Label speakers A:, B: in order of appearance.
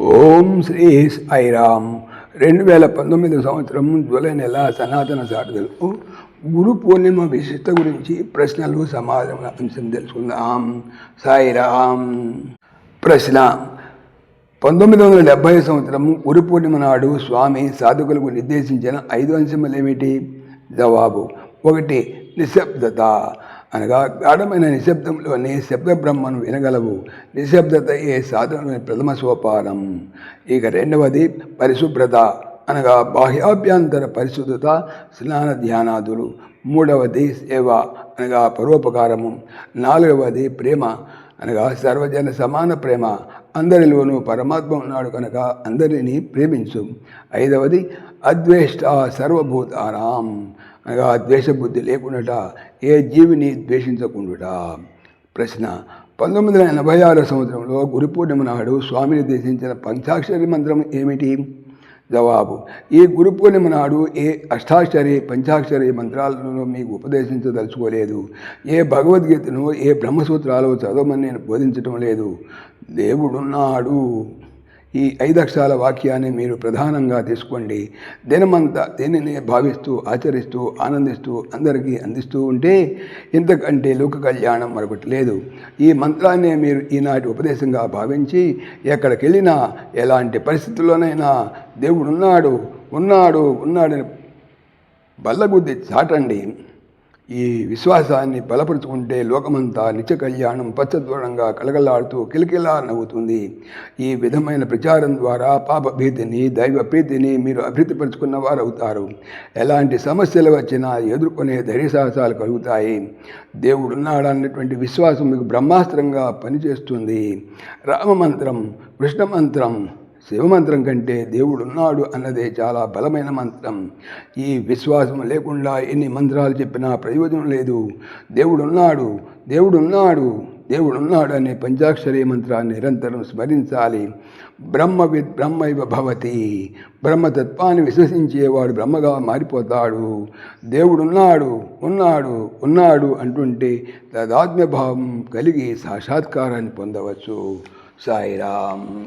A: ఓం శ్రీ సాయిరామ్. రెండు వేల పంతొమ్మిది సంవత్సరం జూలై నెల సనాతన సారథులు గురు పూర్ణిమ విశిష్ట గురించి ప్రశ్నలు సమాధాన అంశం తెలుసుకుందాం. సాయిరామ్. ప్రశ్న పంతొమ్మిది వందల డెబ్బై సంవత్సరం గురు పూర్ణిమ నాడు స్వామి సాధకులకు నిర్దేశించిన ఐదు అంశములు ఏమిటి? జవాబు ఒకటి నిశ్శబ్దత. అనగా గాఢమైన నిశ్శబ్దంలోని శబ్ద బ్రహ్మను వినగలవు. నిశ్శబ్దత ఏ సాధన ప్రథమ సోపానం. ఇక రెండవది పరిశుభ్రత అనగా బాహ్యాభ్యంతర పరిశుద్ధత స్నాన ధ్యానాదులు. మూడవది సేవ అనగా పరోపకారము. నాలుగవది ప్రేమ అనగా సర్వజన సమాన ప్రేమ అందరిలోనూ పరమాత్మ ఉన్నాడు కనుక అందరినీ ప్రేమించు. ఐదవది అద్వేష్ట సర్వభూతానాం. అనగా ద్వేషబుద్ధి లేకుండాట ఏ జీవిని ద్వేషించకుండుట. ప్రశ్న పంతొమ్మిది వందల ఎనభై ఆరో సంవత్సరంలో గురు పూర్ణిమ నాడు స్వామిని దేశించిన పంచాక్షరి మంత్రం ఏమిటి? జవాబు. ఈ గురు పూర్ణిమ నాడు ఏ అష్టాక్షరి పంచాక్షరి మంత్రాలను మీకు ఉపదేశించదలుచుకోలేదు. ఏ భగవద్గీతను ఏ బ్రహ్మసూత్రాలు చదవమని నేను బోధించటం లేదు. దేవుడున్నాడు. ఈ ఐదక్షరాల వాక్యాన్ని మీరు ప్రధానంగా తీసుకోండి. దినమంతా దేనిని భావిస్తూ ఆచరిస్తూ ఆనందిస్తూ అందరికీ అందిస్తూ ఉంటే ఇంతకంటే లోక కళ్యాణం మరొకటి లేదు. ఈ మంత్రాన్నే మీరు ఈనాటి ఉపదేశంగా భావించి ఎక్కడికి వెళ్ళినా ఎలాంటి పరిస్థితుల్లోనైనా దేవుడున్నాడు ఉన్నాడు ఉన్నాడని బల్లగుద్ది చాటండి. ఈ విశ్వాసాన్ని బలపరుచుకుంటే లోకమంతా నిత్య కళ్యాణం పచ్చదూరంగా కలగలాడుతూ కిలకిలా నవ్వుతుంది. ఈ విధమైన ప్రచారం ద్వారా పాప భీతిని దైవ ప్రీతిని మీరు అభివృద్ధిపరుచుకున్న వారు అవుతారు ఎలాంటి సమస్యలు వచ్చినా ఎదుర్కొనే ధైర్యసాహసాలు కలుగుతాయి. దేవుడున్నాడన్నటువంటి విశ్వాసం మీకు బ్రహ్మాస్త్రంగా పనిచేస్తుంది. రామమంత్రం కృష్ణ మంత్రం శివమంత్రం కంటే దేవుడున్నాడు అన్నదే చాలా బలమైన మంత్రం. ఈ విశ్వాసం లేకుండా ఎన్ని మంత్రాలు చెప్పినా ప్రయోజనం లేదు. దేవుడున్నాడు దేవుడున్నాడు దేవుడున్నాడు అనే పంచాక్షరి మంత్రాన్ని నిరంతరం స్మరించాలి. బ్రహ్మవిద్ బ్రహ్మైవ భవతి. బ్రహ్మతత్వాన్ని విశ్వసించేవాడు బ్రహ్మగా మారిపోతాడు. దేవుడున్నాడు ఉన్నాడు ఉన్నాడు అంటుంటే తదాత్మ్యభావం కలిగి సాక్షాత్కారాన్ని పొందవచ్చు. సాయిరామ్.